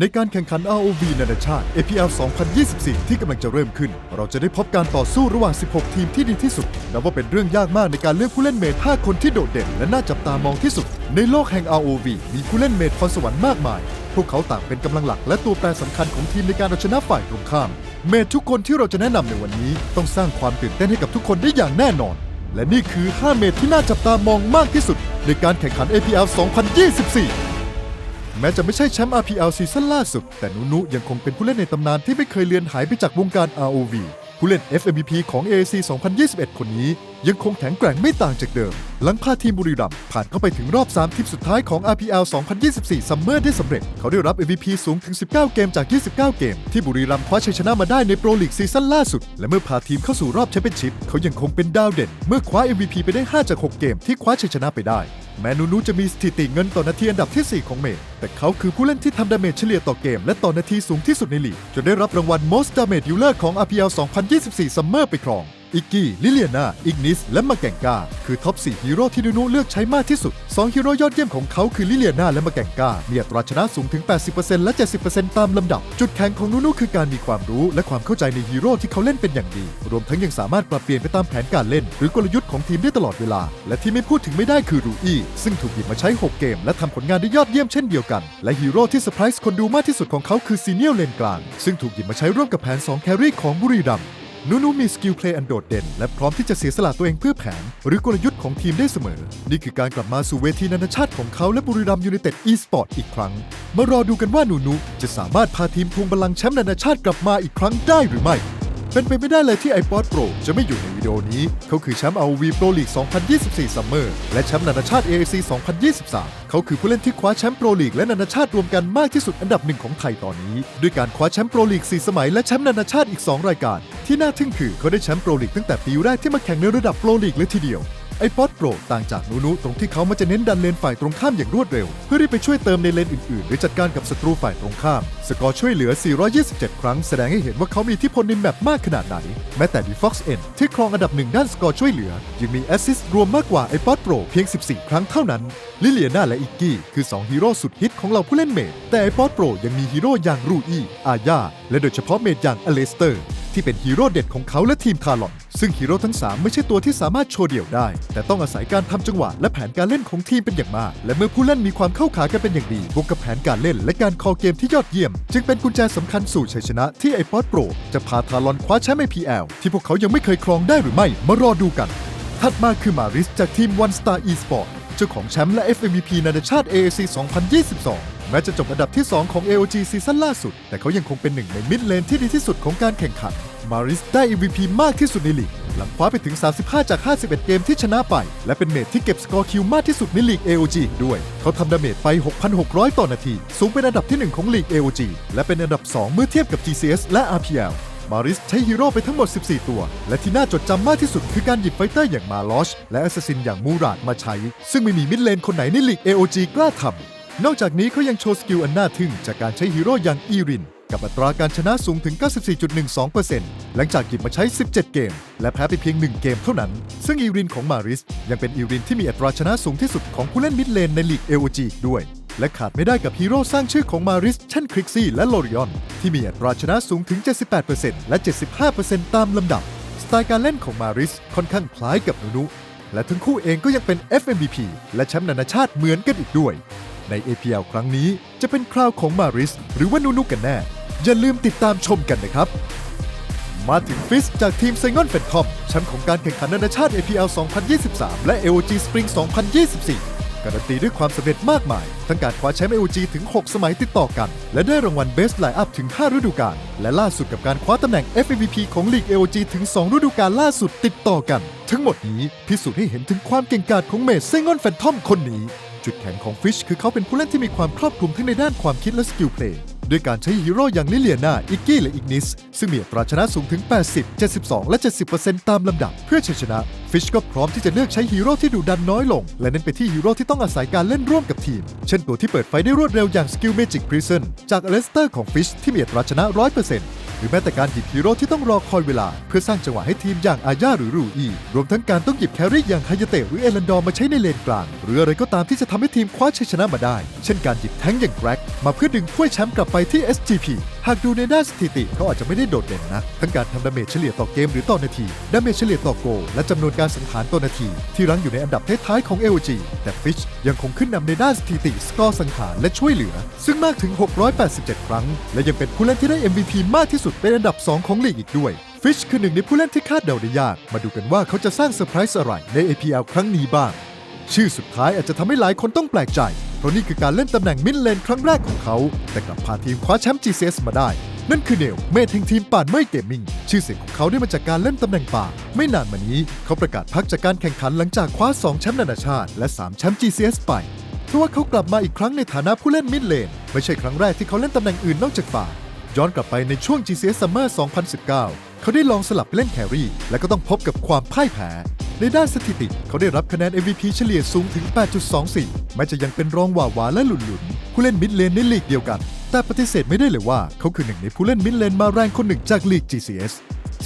ในการแข่งขัน ROV นานาชาติ APL 2024 ที่กำลังจะเริ่มขึ้น เราจะได้พบการต่อสู้ระหว่าง 16 ทีมที่ดีที่สุด นับว่าเป็นเรื่องยากมากในการเลือกผู้เล่นเมด5คนที่โดดเด่น และน่าจับตามองที่สุด ในโลกแห่ง ROV มีผู้เล่นเมดพรสวรรค์มากมาย พวกเขาต่างเป็นกำลังหลักและตัวแปรสำคัญของทีมในการเอาชนะฝ่ายตรงข้าม เมดทุกคนที่เราจะแนะนำในวันนี้ ต้องสร้างความตื่นเต้นให้กับทุกคนได้อย่างแน่นอน และนี่คือ 5 เมดที่น่าจับตามองมากที่สุด ในการแข่งขัน APL 2024 แม้จะไม่ใช่แชมป์ RPL ซีซั่นล่าสุด แต่นุนุยังคงเป็นผู้เล่นในตำนานที่ไม่เคยเลือนหายไปจากวงการ ROV ผู้เล่น FMVP ของ AAC 2021 คนนี้ ยังคงแข็งแกร่งไม่ต่างจากเดิม หลังพาทีมบุรีรัมย์ผ่านเข้าไปถึงรอบ 3 ทีมสุดท้ายของ RPL 2024ซัมเมอร์ได้สำเร็จ เขาได้รับ MVP สูงถึง 19 เกมจาก 29 เกม ที่บุรีรัมย์คว้าชัยชนะมาได้ในโปรลีกซีซั่นล่าสุด และเมื่อพาทีมเข้าสู่รอบแชมเปี้ยนชิพเขายังคงเป็นดาวเด่น เมื่อคว้า MVP ไปได้ 5 จาก 6 เกมที่คว้าชัยชนะไปได้ แม้นูนูจะมีสถิติเงินต่อนาทีอันดับที่ 4 ของเมย์แต่เขาคือผู้เล่นที่ทำดาเมจเฉลี่ยต่อเกม และต่อนาทีสูงที่สุดในลีกจนได้รับรางวัล Most Damage Dealer ของ RPL 2024 Summer ไปครอง อิกกี้ ลิเลียนาอิกนิส และมาแกงกา คือท็อป 4 ฮีโร่ที่นูนูเลือกใช้มากที่สุด 2 ฮีโร่ยอดเยี่ยมของเขาคือลิเลียนาและมาแกงกา มีอัตราชนะสูงถึง 80%และ 70%ตามลำดับ จุดแข็งของนูนูคือการมีความรู้และความเข้าใจในฮีโร่ที่เขาเล่นเป็นอย่างดี รวมทั้งยังสามารถปรับเปลี่ยนไปตามแผนการเล่น หรือกลยุทธ์ของทีมได้ตลอดเวลา และที่ไม่พูดถึงไม่ได้คือรูอี้ซึ่งถูกหยิบมาใช้ 6 เกม และทำผลงานได้ยอดเยี่ยมเช่นเดียวกัน และฮีโร่ที่เซอร์ไพรส์คนดูมากที่สุดของเขาคือซีเนียลเลนกลาง ซึ่งถูกหยิบมาใช้ร่วมกับแผน 2 แครี่ของบุรีรัมย์ นูนูมีสกิลเพลย์อันโดดเด่น และพร้อมที่จะเสียสละตัวเองเพื่อแผน หรือกลยุทธ์ของทีมได้เสมอ นี่คือการกลับมาสู่เวทีนานาชาติของเขาและบุรีรัมยูไนเต็ดอีสปอร์ตอีกครั้ง มารอดูกันว่านูนูจะสามารถพาทีมทวงบัลลังก์แชมป์นานาชาติกลับมาอีกครั้งได้หรือไม่ เป็นไปไม่ได้เลยที่ไอ o d Pro จะไม่อยู่ในวิดีโอนี้ เขาคือแชมป์ ROV Pro League 2024 Summer และแชมป์นานาชาติ AFC 2023 เขาคือผู้เล่นที่คว้าแชมป์โปรลีกและนานาชาติรวมกันมากที่สุดอันดับหนึ่งของไทยตอนนี้ ด้วยการคว้าแชมป์โปรลีก 4 สมัยและแชมป์นานาชาติอีก 2 รายการ ที่น่าทึ่งคือเขาได้แชมป์โปรลีกตั้งแต่ปีแรกที่มาแข่งในระดับโปรลีกเลยทีเดียว ไอ o d Pro ต่างจากนูนูตรงที่เขามันจะเน้นดันเลนฝ่ายตรงข้ามอย่างรวดเร็ว เพื่อที่ไปช่วยเติมในเลนอื่นๆ หรือจัดการกับศัตรูฝ่ายตรงข้าม สกอร์ช่วยเหลือ 427 ครั้งแสดงให้เห็นว่าเขามีอิทธิพลในแมปมากขนาดไหน แม้แต่ d Fox N ที่ครองอันดับหนึ่งด้านสกอร์ช่วยเหลือ ยังมีแอสซิสต์รวมมากกว่าไอ o d Pro เพียง 14 ครั้งเท่านั้น ลิเลียนาและอิกกี้คือ2ฮีโร่สุดฮิตของเราผู้เล่นเมดแต่ไอ o d Pro ยังมีฮีโร่อย่างรูอี้อาญาและโดยเฉพาะเมดอย่างอเลสเตอร์ ที่เป็นฮีโร่เด็ดของเขาและทีมทารอน ซึ่งฮีโร่ทั้ง 3 ไม่ใช่ตัวที่สามารถโชว์เดี่ยวได้ แต่ต้องอาศัยการทำจังหวะและแผนการเล่นของทีมเป็นอย่างมาก และเมื่อผู้เล่นมีความเข้าขากันเป็นอย่างดี บวกกับแผนการเล่นและการคอเกมที่ยอดเยี่ยม จึงเป็นกุญแจสำคัญสู่ชัยชนะที่ไอพอดโปรจะพาทารอนคว้าแชมป์ APL ที่พวกเขายังไม่เคยครองได้หรือไม่ มารอดูกัน ถัดมาคือมาริสจากทีม One Star Esport เจ้าของแชมป์และ FMVP นานาชาติ AAC 2022 แม้จะจบอันดับที่ 2 ของ AOG ซีซั่นล่าสุด แต่เขายังคงเป็นหนึ่งในมิดเลนที่ดีที่สุดของการแข่งขัน มาริสได้ MVP มากที่สุดในลีก หลังคว้าไปถึง 35 จาก 51 เกมที่ชนะไป และเป็นเมทที่เก็บสกอร์คิวมากที่สุดในลีก AOG ด้วย เขาทำดาเมจไป 6,600 ต่อนาที สูงเป็นอันดับที่ 1 ของลีก AOG และเป็นอันดับ 2 เมื่อเทียบกับ GCS และ RPL มาริสใช้ฮีโร่ไปทั้งหมด 14 ตัว และที่น่าจดจำมากที่สุดคือการหยิบไฟเตอร์อย่างมาลอชและแอสซัสซินอย่างมูราดมาใช้ ซึ่งไม่มีมิดเลนคนไหนในลีก AOG กล้าทำนอกจากนี้เขายังโชว์สกิลอันน่าทึ่งจากการใช้ฮีโร่อย่างอีรินกับอัตราการชนะสูงถึง 94.12%หลังจากหยิบมาใช้ 17 เกม และแพ้ไปเพียง 1 เกมเท่านั้น ซึ่งอีรินของมาริสยังเป็นอีรินที่มีอัตราชนะสูงที่สุดของผู้เล่นมิดเลนในลีก AOG อีกด้วย และขาดไม่ได้กับฮีโร่สร้างชื่อของมาริสเช่นคริกซี่และโลริออน ที่มีอัตราชนะสูงถึง 78%และ 75%ตามลำดับ สไตล์การเล่นของมาริสค่อนข้างคล้ายกับนูนุและทั้งคู่เองก็ยังเป็น FMVP และแชมป์นานาชาติเหมือนกันอีกด้วย ใน APL ครั้งนี้จะเป็นคราวของมาริสหรือว่านูนุกันแน่ อย่าลืมติดตามชมกันนะครับ มาถึงฟิสจากทีมไซงอนเฟนทอมแชมป์ของการแข่งขันนานาชาติ APL 2023 และ AOG Spring 2024 การันตีด้วยความสำเร็จมากมาย ทั้งการคว้าแชมป์ AOG ถึง 6 สมัยติดต่อกัน และได้รางวัล Best Line-Up ถึง 5 ฤดูกาล และล่าสุดกับการคว้าตำแหน่ง FMVP ของลีก AOG ถึง 2 ฤดูกาลล่าสุดติดต่อกัน ทั้งหมดนี้พิสูจน์ให้เห็นถึงความเก่งกาจของเมสเซงอนแฟนทอมคนนี้ จุดแข็งของฟิชคือเขาเป็นผู้เล่นที่มีความครอบคลุมทั้งในด้านความคิดและสกิลเพลย์ ด้วยการใช้ฮีโร่อย่างลิเลียนาอิกกี้และอิกนิส ซึ่งมีอัตราชนะสูงถึง 80 72 และ 70%ตามลำดับ เพื่อชัยชนะ ฟิชก็พร้อมที่จะเลือกใช้ฮีโร่ที่ดุดันน้อยลง และเน้นไปที่ฮีโร่ที่ต้องอาศัยการเล่นร่วมกับทีม เช่นตัวที่เปิดไฟได้รวดเร็วอย่างสกิลเมจิกพริซนจากอเลสเตอร์ของฟิชที่มีอัตราชนะ 100% หรือแม้แต่การหยิบฮีโร่ที่ต้องรอคอยเวลา เพื่อสร้างจังหวะให้ทีมอย่างอาญาหรือรูอีรวมทั้งการต้องหยิบแครี่อย่างไฮยาเตะหรือเอลันดอร์มาใช้ในเลนกลาง หรืออะไรก็ตามที่จะทำให้ทีมคว้าชัยชนะมาได้ เช่นการหยิบแท้งอย่างแกร็กมาเพื่อดึงถ้วยแชมป์กลับไปที่ SGP หากดูในด้านสถิติเขาอาจจะไม่ได้โดดเด่นนะ ทั้งการทำดาเมจเฉลี่ยต่อเกมหรือต่อนาที ดาเมจเฉลี่ยต่อโกลและจำนวนการสังหารต่อนาที ที่รั้งอยู่ในอันดับท้ายๆของ LG แต่ฟิชยังคงขึ้นนำในด้านสถิติ สกอร์สังหารและช่วยเหลือ ซึ่งมากถึง 687 ครั้ง และยังเป็นผู้เล่นที่ได้ MVP มากที่สุดเป็นอันดับ 2 ของลีกอีกด้วยฟิชคือหนึ่งในผู้เล่นที่คาดเดาได้ยาก มาดูกันว่าเขาจะสร้างเซอร์ไพรส์อะไรใน APL ครั้งนี้บ้าง ชื่อสุดท้ายอาจจะทำให้หลายคนต้องแปลกใจ ราะนี่คือการเล่นตำแหน่งมิดเลนครั้งแรกของเขา แต่กลับพาทีมคว้าแชมป์ GCS มาได้ นั่นคือเนลเมทแห่งทีมป่านเมยเกมมิ่ง ชื่อเสียงของเขาได้มาจากการเล่นตำแหน่งป่า ไม่นานมานี้ เขาประกาศพักจากการแข่งขันหลังจากคว้า 2 แชมป์นานาชาติ และ 3 แชมป์ GCS ไปทว่าเขากลับมาอีกครั้งในฐานะผู้เล่นมิดเลนไม่ใช่ครั้งแรกที่เขาเล่นตำแหน่งอื่นนอกจากป่า ย้อนกลับไปในช่วง GCS Summer 2019 เขาได้ลองสลับไปเล่นแครี่และก็ต้องพบกับความพ่ายแพ้ ในด้านสถิติ เขาได้รับคะแนน MVP เฉลี่ยสูงถึง 8.24 แม้จะยังเป็นรองหว่าหวาและหลุนหลุนๆผู้เล่นมิดเลนในลีกเดียวกัน แต่ปฏิเสธไม่ได้เลยว่า เขาคือหนึ่งในผู้เล่นมิดเลนมาแรงคนหนึ่งจากลีก GCS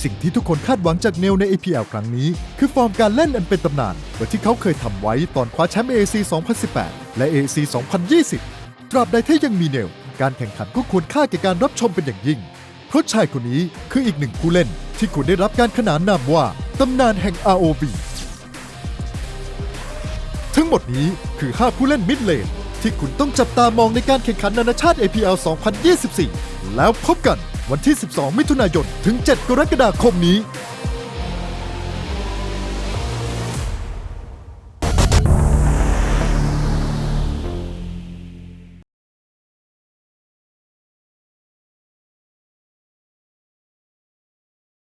สิ่งที่ทุกคนคาดหวังจากเนลใน APL ครั้งนี้ คือฟอร์มการเล่นอันเป็นตำนานเหมือนที่เขาเคยทำไว้ตอนคว้าแชมป์ AAC 2018 และ AAC 2020 ตราบใดที่ยังมีเนล การแข่งขันก็ควรค่าแก่การรับชมเป็นอย่างยิ่ง เพราะชายคนนี้คืออีกหนึ่งผู้เล่นที่คุณได้รับการขนานนามว่า ตำนานแห่ง ROV ทั้งหมดนี้คือ 5 ผู้เล่นมิดเลนที่คุณต้องจับตามองในการแข่งขันนานาชาติ APL 2024 แล้วพบกันวันที่ 12 มิถุนายน ถึง 7 กรกฎาคมนี้